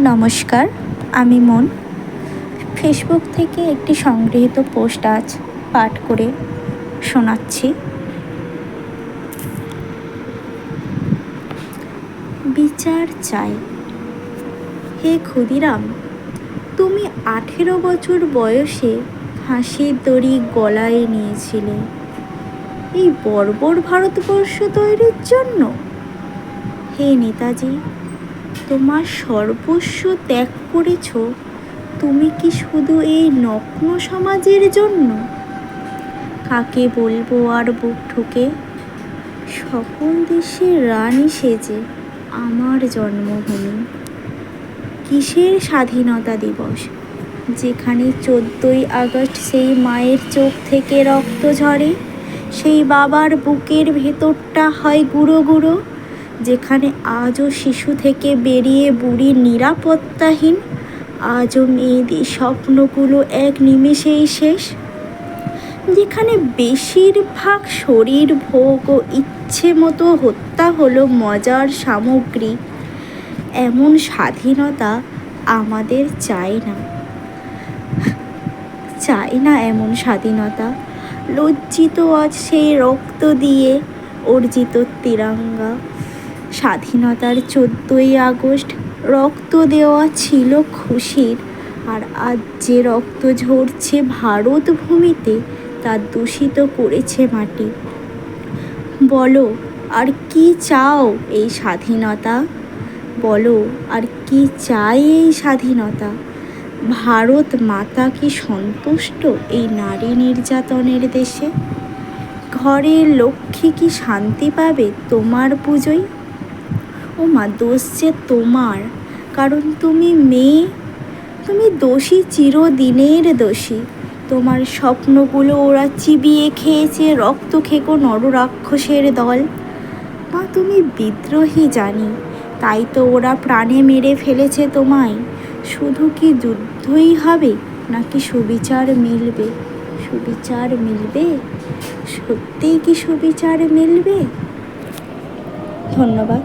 নমস্কার, আমি মন। ফেসবুক থেকে একটি সংগৃহীত পোস্ট আজ পাঠ করে শোনাচ্ছি। বিচার চাই। হে ক্ষুদিরাম, তুমি আঠেরো বছর বয়সে ফাঁসির দড়ি গলায় নিয়েছিলে। এই বর্বর ভারতবর্ষ তৈরির জন্য? হে নেতাজি তোমার সর্বস্ব ত্যাগ করেছ, তুমি কি শুধু এই নগ্ন সমাজের জন্য? কাকে বলব আর বুক ঠুকে সকল দেশের রানী সেজে আমার জন্মভূমি। কিসের স্বাধীনতা দিবস? যেখানে চোদ্দই আগস্ট সেই মায়ের চোখ থেকে রক্ত ঝরে, সেই বাবার বুকের ভেতরটা হয় গুঁড়ো গুঁড়ো। যেখানে আজও শিশু থেকে বেরিয়ে বুড়ি নিরাপত্তাহীন, আজও মেয়েদের স্বপ্নগুলো এক নিমেষেই শেষ। যেখানে বেশিরভাগ শরীর ভোগ ও ইচ্ছে মতো হত্যা হলো মজার সামগ্রী, এমন স্বাধীনতা আমাদের চাই না। চাই না এমন স্বাধীনতা। লজ্জিত আজ সেই রক্ত দিয়ে অর্জিত তিরঙ্গা। স্বাধীনতার চোদ্দোই আগস্ট রক্ত দেওয়া ছিল খুশির। আর আজ যে রক্ত ঝরছে ভারত ভূমিতে তা দূষিত করেছে মাটি। বলো, আর কি চাও এই স্বাধীনতা? বলো, আর কি চাই এই স্বাধীনতা? ভারত মাতা কি সন্তুষ্ট এই নারী নির্যাতনের দেশে? ঘরের লক্ষ্মী কি শান্তি পাবে তোমার পুজোয়? ও মা, দোষ যে তোমার। কারণ তুমি মেয়ে, তুমি দোষী, চিরদিনের দোষী। তোমার স্বপ্নগুলো ওরা চিবিয়ে খেয়েছে রক্ত খেকো নররাক্ষসের দল। মা, তুমি বিদ্রোহী জানি, তাই তো ওরা প্রাণে মেরে ফেলেছে তোমায়। শুধু কি যুদ্ধই হবে, নাকি সুবিচার মিলবে? সুবিচার মিলবে? সত্যিই কি সুবিচার মিলবে? ধন্যবাদ।